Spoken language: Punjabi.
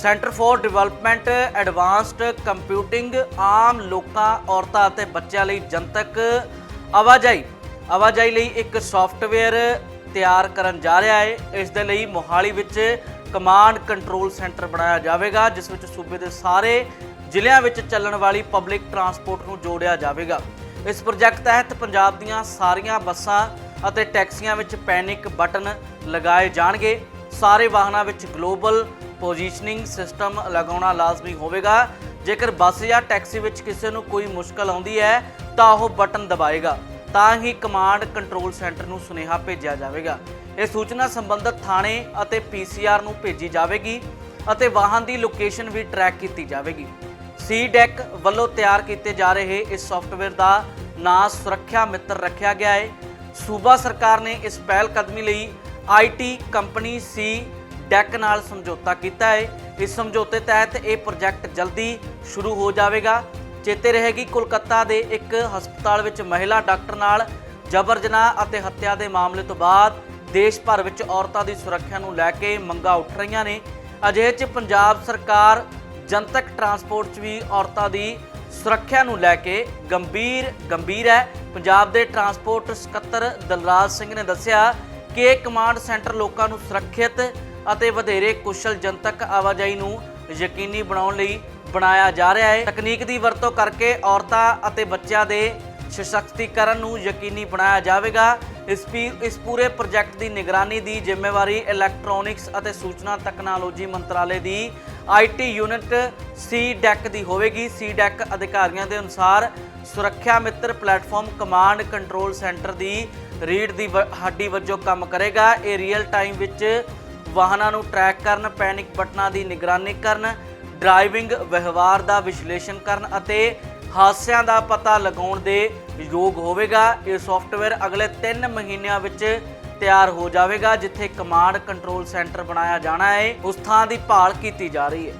Centre for development advanced computing ਆਮ ਲੋਕਾਂ, ਔਰਤਾਂ ਅਤੇ ਬੱਚਿਆਂ ਲਈ ਜਨਤਕ ਆਵਾਜਾਈ। ਆਵਾਜਾਈ ਲਈ ਇੱਕ ਸੌਫਟਵੇਅਰ ਤਿਆਰ ਕਰਨ ਜਾ ਰਿਹਾ ਹੈ। ਇਸ ਦੇ ਲਈ ਮੋਹਾਲੀ ਵਿੱਚ ਕਮਾਂਡ ਕੰਟਰੋਲ ਸੈਂਟਰ ਬਣਾਇਆ ਜਾਵੇਗਾ, ਜਿਸ ਵਿੱਚ ਸੂਬੇ ਦੇ ਸਾਰੇ ਜ਼ਿਲ੍ਹਿਆਂ ਵਿੱਚ ਚੱਲਣ ਵਾਲੀ ਪਬਲਿਕ ਟਰਾਂਸਪੋਰਟ ਨੂੰ ਜੋੜਿਆ ਜਾਵੇਗਾ। ਇਸ ਪ੍ਰੋਜੈਕਟ ਤਹਿਤ ਪੰਜਾਬ ਦੀਆਂ ਸਾਰੀਆਂ ਬੱਸਾਂ ਅਤੇ ਟੈਕਸੀਆਂ ਵਿੱਚ ਪੈਨਿਕ ਬਟਨ ਲਗਾਏ ਜਾਣਗੇ। ਸਾਰੇ ਵਾਹਨਾਂ ਵਿੱਚ ਗਲੋਬਲ ਪੋਜੀਸ਼ਨਿੰਗ ਸਿਸਟਮ ਲਗਾਉਣਾ ਲਾਜ਼ਮੀ ਹੋਵੇਗਾ। ਜੇਕਰ ਬੱਸ ਜਾਂ ਟੈਕਸੀ ਵਿੱਚ ਕਿਸੇ ਨੂੰ ਕੋਈ ਮੁਸ਼ਕਲ ਆਉਂਦੀ ਹੈ, ਤਾਂ ਉਹ ਬਟਨ ਦਬਾਏਗਾ। ਤਾਂ ਹੀ ਕਮਾਂਡ ਕੰਟਰੋਲ ਸੈਂਟਰ ਨੂੰ ਸੁਨੇਹਾ ਭੇਜਿਆ ਜਾਵੇਗਾ। ਇਹ ਸੂਚਨਾ ਸੰਬੰਧਤ ਥਾਣੇ ਅਤੇ ਪੀਸੀਆਰ ਨੂੰ ਭੇਜੀ ਜਾਵੇਗੀ ਅਤੇ ਵਾਹਨ ਦੀ ਲੋਕੇਸ਼ਨ ਵੀ ਟਰੈਕ ਕੀਤੀ ਜਾਵੇਗੀ। ਸੀ ਡੈਕ ਵੱਲੋਂ ਤਿਆਰ ਕੀਤੇ ਜਾ ਰਹੇ ਇਸ ਸੌਫਟਵੇਅਰ ਦਾ ਨਾਂ ਸੁਰੱਖਿਆ ਮਿੱਤਰ ਰੱਖਿਆ ਗਿਆ ਹੈ। ਸੂਬਾ ਸਰਕਾਰ ਨੇ ਇਸ ਪਹਿਲ ਕਦਮੀ ਲਈ ਆਈਟੀ ਕੰਪਨੀ ਸੀ ਡੈਕ ਨਾਲ ਸਮਝੌਤਾ ਕੀਤਾ ਹੈ। ਇਸ ਸਮਝੌਤੇ ਤਹਿਤ ਇਹ ਪ੍ਰੋਜੈਕਟ ਜਲਦੀ ਸ਼ੁਰੂ ਹੋ ਜਾਵੇਗਾ। ਚੇਤੇ ਰਹੇਗੀ, ਕੋਲਕਾਤਾ ਦੇ ਇੱਕ ਹਸਪਤਾਲ ਵਿੱਚ ਮਹਿਲਾ ਡਾਕਟਰ ਨਾਲ ਜਬਰ ਜਨਾਹ ਅਤੇ ਹੱਤਿਆ ਦੇ ਮਾਮਲੇ ਤੋਂ ਬਾਅਦ ਦੇਸ਼ ਭਰ ਵਿੱਚ ਔਰਤਾਂ ਦੀ ਸੁਰੱਖਿਆ ਨੂੰ ਲੈ ਕੇ ਮੰਗਾਂ ਉੱਠ ਰਹੀਆਂ ਨੇ। ਅਜਿਹੇ 'ਚ ਪੰਜਾਬ ਸਰਕਾਰ ਜਨਤਕ ਟਰਾਂਸਪੋਰਟ 'ਚ ਵੀ ਔਰਤਾਂ ਦੀ ਸੁਰੱਖਿਆ ਨੂੰ ਲੈ ਕੇ ਗੰਭੀਰ ਗੰਭੀਰ ਹੈ। ਪੰਜਾਬ ਦੇ ਟਰਾਂਸਪੋਰਟ ਸਕੱਤਰ ਦਲਰਾਜ ਸਿੰਘ ਨੇ ਦੱਸਿਆ ਕਿ ਇਹ ਕਮਾਂਡ ਸੈਂਟਰ ਲੋਕਾਂ ਨੂੰ ਸੁਰੱਖਿਅਤ ਅਤੇ ਵਧੇਰੇ ਕੁਸ਼ਲ ਜਨਤਕ ਆਵਾਜਾਈ ਨੂੰ ਯਕੀਨੀ ਬਣਾਉਣ ਲਈ ਬਣਾਇਆ ਜਾ ਰਿਹਾ ਹੈ। ਤਕਨੀਕ ਦੀ ਵਰਤੋਂ ਕਰਕੇ ਔਰਤਾਂ ਅਤੇ ਬੱਚਿਆਂ ਦੇ ਸਸ਼ਕਤੀਕਰਨ ਨੂੰ ਯਕੀਨੀ ਬਣਾਇਆ ਜਾਵੇਗਾ। ਇਸ ਪੀ- ਇਸ ਪੂਰੇ ਪ੍ਰੋਜੈਕਟ ਦੀ ਨਿਗਰਾਨੀ ਦੀ ਜ਼ਿੰਮੇਵਾਰੀ ਇਲੈਕਟ੍ਰੋਨਿਕਸ ਅਤੇ ਸੂਚਨਾ ਤਕਨਾਲੋਜੀ ਮੰਤਰਾਲੇ ਦੀ ਆਈਟੀ ਯੂਨਿਟ ਸੀ ਡੈਕ ਦੀ ਹੋਵੇਗੀ। ਸੀ ਡੈਕ ਅਧਿਕਾਰੀਆਂ ਦੇ ਅਨੁਸਾਰ Suraksha Mitra platform command control centre ਦੀ ਰੀਡ ਦੀ ਵ- ਹੱਡੀ ਵਜੋਂ ਕੰਮ ਕਰੇਗਾ। ਇਹ ਰੀਅਲ ਟਾਈਮ ਵਿੱਚ ਵਾਹਨਾਂ ਨੂੰ ਟਰੈਕ ਕਰਨ ਪੈਨਿਕ ਬਟਨਾਂ ਦੀ ਨਿਗਰਾਨੀ ਕਰਨ ਡਰਾਈਵਿੰਗ ਵਿਵਹਾਰ ਦਾ ਵਿਸ਼ਲੇਸ਼ਣ ਕਰਨ ਅਤੇ ਹਾਦਸਿਆਂ ਦਾ ਪਤਾ ਲਗਾਉਣ ਦੇ ਯੋਗ ਹੋਵੇਗਾ। ਇਹ ਸੌਫਟਵੇਅਰ ਅਗਲੇ 3 ਮਹੀਨਿਆਂ ਵਿੱਚ ਤਿਆਰ ਹੋ ਜਾਵੇਗਾ, ਜਿੱਥੇ ਕਮਾਂਡ ਕੰਟਰੋਲ ਸੈਂਟਰ ਬਣਾਇਆ ਜਾਣਾ ਹੈ। ਉਸ ਥਾਂ ਦੀ ਭਾਲ ਕੀਤੀ ਜਾ ਰਹੀ ਹੈ।